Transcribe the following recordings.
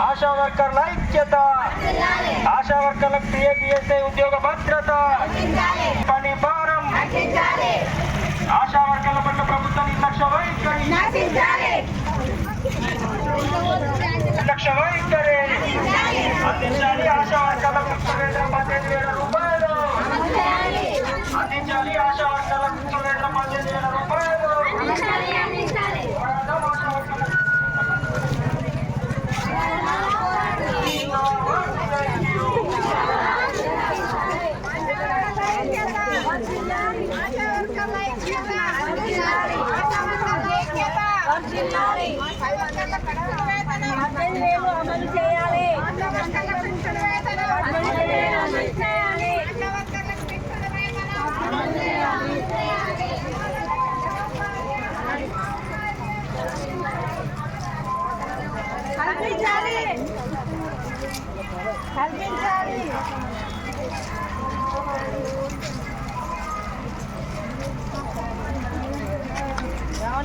ఆశా వర్కర్ల ఐక్యత ఆశా వర్కర్లకు పిఏపిఎస్ఐ ఉద్యోగ భద్రత పని భారం ఆశా వర్కర్ల పట్ల ప్రభుత్వం నిర్లక్ష్య వైఖరి నిర్లక్ష్య వైఖరి అందించాలి ఆశా వర్కర్లకు వేతనం పద్దెనిమిది వేల రూపాయలు అందించాలి ఆశా వర్కర్లకు వేతనం పద్దెనిమిది వేల రూపాయలు పోరాటం ఆశా వర్కర్లకు అమలు చేయాలి కల్పించాలి కల్పించాలి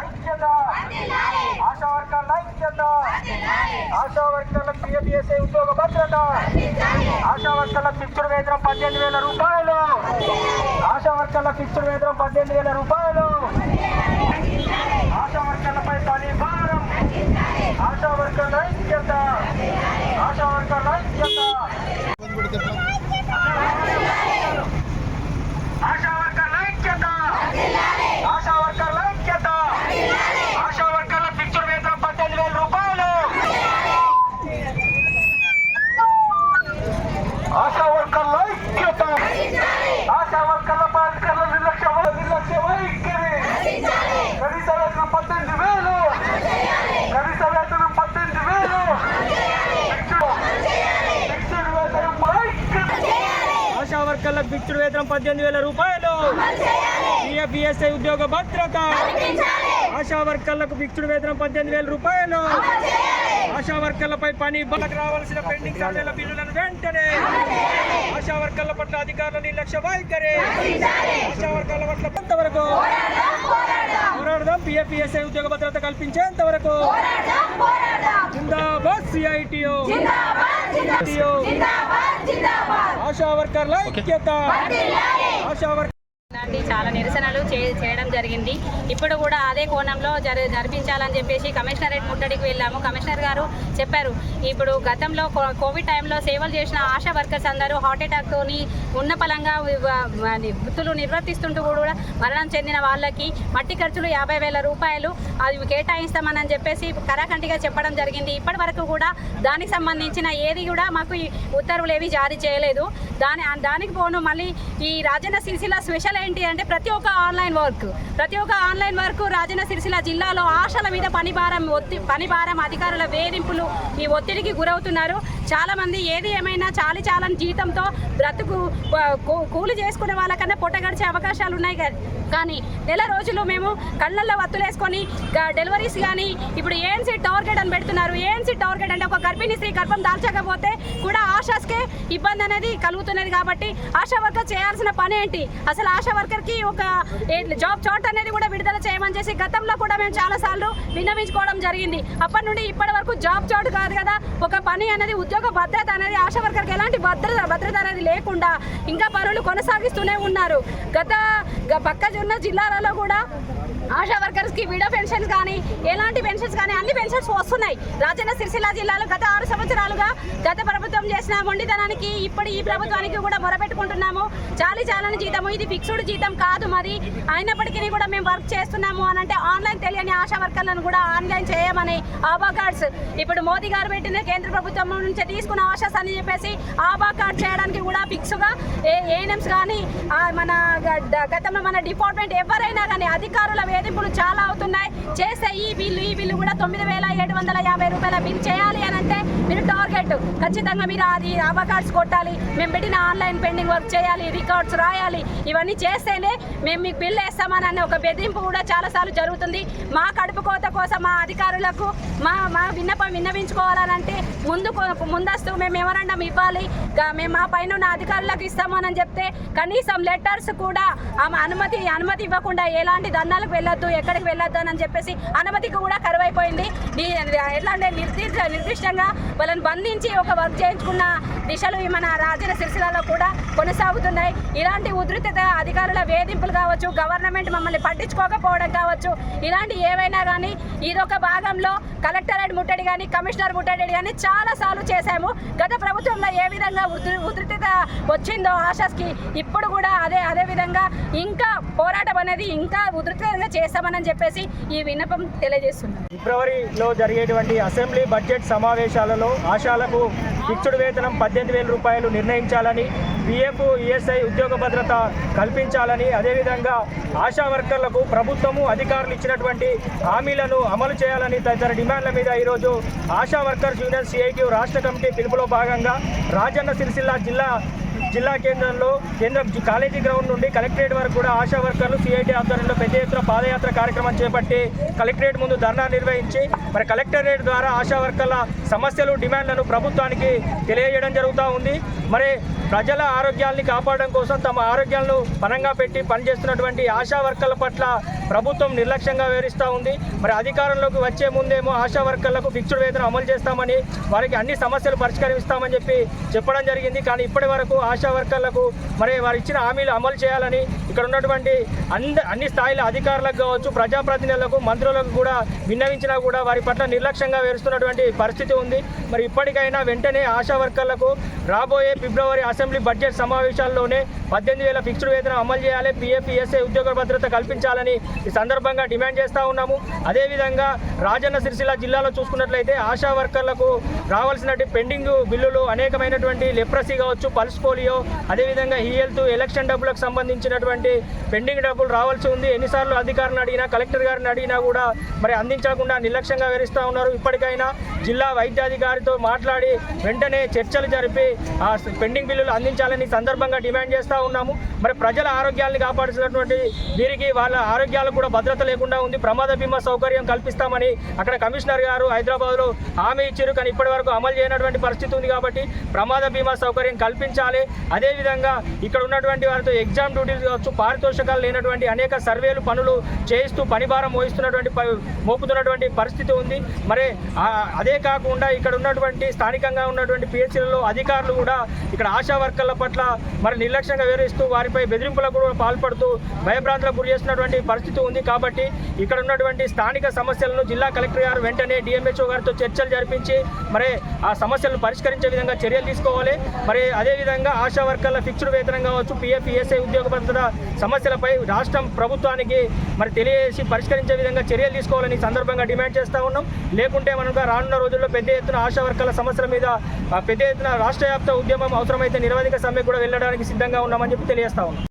ఐక్యత ఆశా వర్కర్ల ఐక్యత ఆశా వర్కర్లకు పిఎపిఎస్ఐ ఉద్యోగ భద్రత. ఆశా వర్కర్లకు ఫిక్స్డ్ వేతనం పద్దెనిమిది వేల రూపాయలు. ఆశా వర్కర్ల ఫిక్స్డ్ వేతనం పద్దెనిమిది వేల రూపాయలు. ఆశా వర్కర్లపై పని భారం. ఆశా వర్కర్ల ఐక్యత. ఆశా వర్కర్ల ఐక్యత ఆశా వర్కర్ల ఐక్యత ఆశా వర్కర్ల ఐక్యత ఆశా వర్కర్ల ఫిక్స్డ్ వేతనం పద్దెనిమిది వేల రూపాయలు ఆశా వర్కర్ల ఐక్యత ఆశా బాధితుల నిర్లక్ష్య నిర్లక్ష్య కనీస వేతనం పద్దెనిమిది వేలు కనీస వేతనం పద్దెనిమిది వేలు ఆశా వర్కర్లకు ఫిక్స్డ్ వేతనం పద్దెనిమిది వేల రూపాయలు పిఎఫ్ఈఎస్ఐ ఉద్యోగ భద్రత. ఆశా వర్కర్లకు ఫిక్స్డ్ వేతనం పద్దెనిమిది వేల రూపాయలు. ఆశా వర్కర్లపై పని ఇబ్బందులకు రావాల్సిన పెండింగ్ ఛార్జీల బిల్లులను వెంటనే ఆశా వర్కర్ల పట్ల అధికారుల నిర్లక్ష్య వైఖరి. ఆశా వర్కర్ల పట్ల కొంతవరకు పోరాడదాం? పిఎఫ్ఈఎస్ఐ ఉద్యోగ భద్రత కల్పించేంత వరకు జిందాబాద్ సిఐటిఓ ఆశా వర్కర్ల ఐక్యత. ఆశా వర్కర్ లాంటి చాలా నిరసనలు చే- చేయడం జరిగింది. ఇప్పుడు కూడా అదే కోణంలో జరి జరిపించాలని చెప్పేసి కమిషనరేట్ ముట్టడికి వెళ్ళాము. కమిషనర్ గారు చెప్పారు ఇప్పుడు గతంలో కో- కోవిడ్ టైంలో సేవలు చేసిన ఆశా వర్కర్స్ అందరూ హార్ట్ అటాక్తోని ఉన్న పలంగా వృత్తులు నిర్వర్తిస్తుంటూ కూడా మరణం చెందిన వాళ్ళకి మట్టి ఖర్చులు యాభై వేల రూపాయలు అది కేటాయిస్తామని చెప్పేసి కరాఖండిగా చెప్పడం జరిగింది. ఇప్పటి వరకు కూడా దానికి సంబంధించిన ఏది కూడా మాకు ఈ ఉత్తర్వులు ఏవి జారీ చేయలేదు. దాని దానికి పోను మళ్ళీ ఈ రాజన్న సిరిసిల్ల స్పెషల్ ఏంటి అంటే ప్రతి ఒక్క ఆన్లైన్ వర్క్ ప్రతి ఒక్క ఆన్లైన్ వర్క్ రాజన్న సిరిసిల్ల జిల్లాలో ఆశల మీద పనిభారం ఒత్తి పని భారం అధికారుల వేధింపులు ఈ ఒత్తిడికి గురవుతున్నారు. చాలామంది ఏది ఏమైనా చాలి చాలని జీతంతో బ్రతుకు కూలి చేసుకునే వాళ్ళకన్నా పొట్ట గడిచే అవకాశాలు ఉన్నాయి కానీ నెల రోజులు మేము కళ్ళల్లో వత్తులేసుకొని డెలివరీస్ కానీ ఇప్పుడు ఏఎన్సీ టార్గెట్ అని పెడుతున్నారు. ఏఎన్సీ టార్గెట్ అంటే ఒక గర్భిణీ స్త్రీ గర్భం దాల్చకపోతే కూడా ఆశాస్కే ఇబ్బంది అనేది కలుగుతున్నది కాబట్టి ఆశా వర్కర్ చేయాల్సిన పని ఏంటి? అసలు ఆశా వర్కర్కి ఒక జాబ్ చోట్ అనేది కూడా విడుదల చేయమని చేసి గతంలో కూడా మేము చాలాసార్లు విన్నవించుకోవడం జరిగింది. అప్పటి నుండి ఇప్పటి వరకు జాబ్ చార్ట్ కాదు కదా ఒక పని అనేది ఉద్యోగ భద్రత అనేది ఆశా వర్కర్కి ఎలాంటి భద్రత భద్రత అనేది లేకుండా ఇంకా పనులు కొనసాగిస్తూనే ఉన్నారు. గత పక్కజున్న జిల్లాలలో కూడా ఆశా వర్కర్స్కి విడో పెన్షన్స్ కానీ ఎలాంటి పెన్షన్స్ కానీ అన్ని పెన్షన్స్ వస్తున్నాయి. రాజన్న సిరిసిల్ల జిల్లాలో గత ఆరు సంవత్సరాలుగా గత ప్రభుత్వం చేసిన మొండితనానికి ఇప్పుడు ఈ ప్రభుత్వానికి కూడా మొరపెట్టుకుంటున్నాము. చాలీ చాలని జీతము ఇది ఫిక్స్డ్ జీతం కాదు మరి. అయినప్పటికీ కూడా మేము వర్క్ చేస్తున్నాము అని అంటే ఆన్లైన్ తెలియని ఆశా వర్కర్లను కూడా ఆన్లైన్ చేయమని ఆబా కార్డ్స్. ఇప్పుడు మోదీ గారు పెట్టిన కేంద్ర ప్రభుత్వం నుంచి తీసుకున్న ఆశాస్ అని చెప్పేసి ఆబా కార్డ్ చేయడానికి కూడా ఫిక్స్గా ఏ ఏఎన్ఎంస్ కానీ మన గతంలో మన డిపార్ట్మెంట్ ఎవరైనా కానీ అధికారుల వేధింపులు చాలా అవుతున్నాయి. చేస్తే ఈ బిల్లు ఈ బిల్లు కూడా తొమ్మిది వేల ఏడు వందల యాభై రూపాయల బిల్ చేయాలి అని అంటే మీరు టార్గెట్. ఖచ్చితంగా మీరు అది ఆబా కార్డ్స్ కొట్టాలి. మేము పెట్టిన ఆన్లైన్ పెండింగ్ వర్క్ చేయాలి రికార్డ్స్ రాయాలి. ఇవన్నీ చేస్తేనే మేము మీకు బిల్ వేస్తామని అనే ఒక బెదిరింపు కూడా చాలాసార్లు జరుగుతుంది. మా కడుపు కోత కోసం మా అధికారులకు మా మా విన్నపం విన్నవించుకోవాలనంటే ముందు ముందస్తు మేము మెమరాండం ఇవ్వాలి మేము మా పైన ఉన్న అధికారులకు ఇస్తామని చెప్తే కనీసం లెటర్స్ కూడా ఆమె అనుమతి అనుమతి ఇవ్వకుండా ఎలాంటి దండాలకు వెళ్ళొద్దు ఎక్కడికి వెళ్ళొద్దు అని చెప్పేసి అనుమతికి కూడా కరువైపోయింది. దీ- ఎట్లా అంటే నిర్దిష్ట నిర్దిష్టంగా వాళ్ళని బంధించి ఒక వర్క్ చేయించుకున్న దిశలు మన రాజన్న సిరిసిలలో కూడా కొనసాగుతున్నాయి. ఇలాంటి ఉధృత అధికారుల వేధింపులు కావచ్చు గవర్నమెంట్ మమ్మల్ని పట్టించుకోకపోవడం కావచ్చు ఇలాంటి ఏవైనా కానీ ఇదొక భాగంలో కలెక్టరేట్ ముట్టడి కానీ కమిషనర్ ముట్టడి కానీ చాలా సార్లు చేశాము. గత ప్రభుత్వంలో ఏ విధంగా ఉధృ ఉధృతత వచ్చిందో ఆశాస్కి ఇప్పుడు కూడా అదే అదే విధంగా ఇంకా పోరాటం అనేది ఇంకా ఉధృతంగా చేస్తామని చెప్పేసి ఈ విన్నపం తెలియజేస్తున్నాం ఫిబ్రవరిలో జరిగేటువంటి అసెంబ్లీ బడ్జెట్ సమావేశాలలో ఆశాలకు ఫిక్స్డ్ వేతనం పద్దెనిమిది వేల రూపాయలు నిర్ణయించాలని పిఎఫ్ ఈఎస్ఐ ఉద్యోగ భద్రత కల్పించాలని అదేవిధంగా ఆశా వర్కర్లకు ప్రభుత్వము అధికారులు ఇచ్చినటువంటి హామీలను అమలు చేయాలని తదితర డిమాండ్ల మీద ఈరోజు ఆశా వర్కర్స్ యూనియన్ సిఐక్యూ రాష్ట్ర కమిటీ పిలుపులో భాగంగా రాజన్న సిరిసిల్ల జిల్లా జిల్లా కేంద్రంలో కేంద్రం జి- కాలేజీ గ్రౌండ్ నుండి కలెక్టరేట్ వరకు కూడా ఆశా వర్కర్లు సిఐటి ఆధ్వర్యంలో పెద్ద ఎత్తున పాదయాత్ర కార్యక్రమం చేపట్టి కలెక్టరేట్ ముందు ధర్నా నిర్వహించి మరి కలెక్టరేట్ ద్వారా ఆశా వర్కర్ల సమస్యలు డిమాండ్లను ప్రభుత్వానికి తెలియజేయడం జరుగుతూ ఉంది. మరి ప్రజల ఆరోగ్యాన్ని కాపాడడం కోసం తమ ఆరోగ్యాలను పనంగా పెట్టి పనిచేస్తున్నటువంటి ఆశా వర్కర్ల పట్ల ప్రభుత్వం నిర్లక్ష్యంగా వివరిస్తూ ఉంది. మరి అధికారంలోకి వచ్చే ముందేమో ఆశా వర్కర్లకు ఫిక్స్డ్ వేతనం అమలు చేస్తామని వారికి అన్ని సమస్యలు పరిష్కరిస్తామని చెప్పి చెప్పడం జరిగింది. కానీ ఇప్పటి వరకు ఆశా వర్కర్లకు మరి వారు ఇచ్చిన హామీలు అమలు చేయాలని ఇక్కడ ఉన్నటువంటి అంద అన్ని స్థాయిల అధికారులకు కావచ్చు ప్రజాప్రతినిధులకు మంత్రులకు కూడా విన్నవించినా కూడా వారి పట్ల నిర్లక్ష్యంగా వేరుస్తున్నటువంటి పరిస్థితి ఉంది. మరి ఇప్పటికైనా వెంటనే ఆశా వర్కర్లకు రాబోయే ఫిబ్రవరి అసెంబ్లీ బడ్జెట్ సమావేశాల్లోనే పద్దెనిమిది వేల ఫిక్స్డ్ వేతనం అమలు చేయాలి పిఎఫ్ ఎస్ఏ ఉద్యోగ భద్రత కల్పించాలని ఈ సందర్భంగా డిమాండ్ చేస్తూ ఉన్నాము. అదేవిధంగా రాజన్న సిరిసిల్ల జిల్లాలో చూసుకున్నట్లయితే ఆశా వర్కర్లకు రావాల్సిన పెండింగ్ బిల్లులు అనేకమైనటువంటి లెప్రసీ కావచ్చు పల్స్ పోలియో అదేవిధంగా ఈ హెల్త్ ఎలక్షన్ డబ్బులకు సంబంధించినటువంటి పెండింగ్ డబ్బులు రావాల్సి ఉంది. ఎన్నిసార్లు అధికారిని అడిగినా కలెక్టర్ గారిని అడిగినా కూడా మరి అందించకుండా నిర్లక్ష్యంగా వివరిస్తూ ఉన్నారు. ఇప్పటికైనా జిల్లా వైద్యాధికారితో మాట్లాడి వెంటనే చర్చలు జరిపి ఆ పెండింగ్ బిల్లులు అందించాలని సందర్భంగా డిమాండ్ చేస్తూ ఉన్నాము. మరి ప్రజల ఆరోగ్యాన్ని కాపాడుతున్నటువంటి వీరికి వాళ్ళ ఆరోగ్యాలకు కూడా భద్రత లేకుండా ఉంది. ప్రమాద బీమా సౌకర్యం కల్పిస్తామని అక్కడ కమిషనర్ గారు హైదరాబాద్లో హామీ ఇచ్చారు. కానీ ఇప్పటి వరకు అమలు చేయనటువంటి పరిస్థితి ఉంది కాబట్టి ప్రమాద బీమా సౌకర్యం కల్పించాలి. అదేవిధంగా ఇక్కడ ఉన్నటువంటి వారితో ఎగ్జామ్ డ్యూటీలు కావచ్చు పారితోషికాలు లేనటువంటి అనేక సర్వేలు పనులు చేయిస్తూ పనిభారం మోయిస్తున్నటువంటి ప- మోపుతున్నటువంటి పరిస్థితి ఉంది. మరి అదే కాకుండా ఇక్కడ ఉన్నటువంటి స్థానికంగా ఉన్నటువంటి పిహెచ్లలో అధికారులు కూడా ఇక్కడ ఆశా వర్కర్ల పట్ల మరి నిర్లక్ష్యంగా వివరిస్తూ వారిపై బెదిరింపులకు కూడా పాల్పడుతూ భయభ్రాంతులకు గురి చేస్తున్నటువంటి పరిస్థితి ఉంది. కాబట్టి ఇక్కడ ఉన్నటువంటి స్థానిక సమస్యలను జిల్లా కలెక్టర్ గారు వెంటనే డిఎంహెచ్ఓ గారితో చర్చలు జరిపించి మరి ఆ సమస్యలను పరిష్కరించే విధంగా చర్యలు తీసుకోవాలి. మరి అదేవిధంగా ఆశా వర్కర్ల ఫిక్స్డ్ వేతనం కావచ్చు పిఎఫ్ ఈఎస్ఐ ఉద్యోగ భద్రత సమస్యలపై రాష్ట్రం ప్రభుత్వానికి మరి తెలియజేసి పరిష్కరించే విధంగా చర్యలు తీసుకోవాలని సందర్భంగా డిమాండ్ చేస్తూ ఉన్నాం. లేకుంటే మనం రానున్న రోజుల్లో పెద్ద ఎత్తున ఆశా వర్గాల సమస్యల మీద పెద్ద ఎత్తున రాష్ట్ర వ్యాప్త ఉద్యమం అవసరమైతే నిరవధిక సమ్మె కూడా వెళ్ళడానికి సిద్ధంగా ఉన్నామని చెప్పి తెలియజేస్తా ఉన్నాం.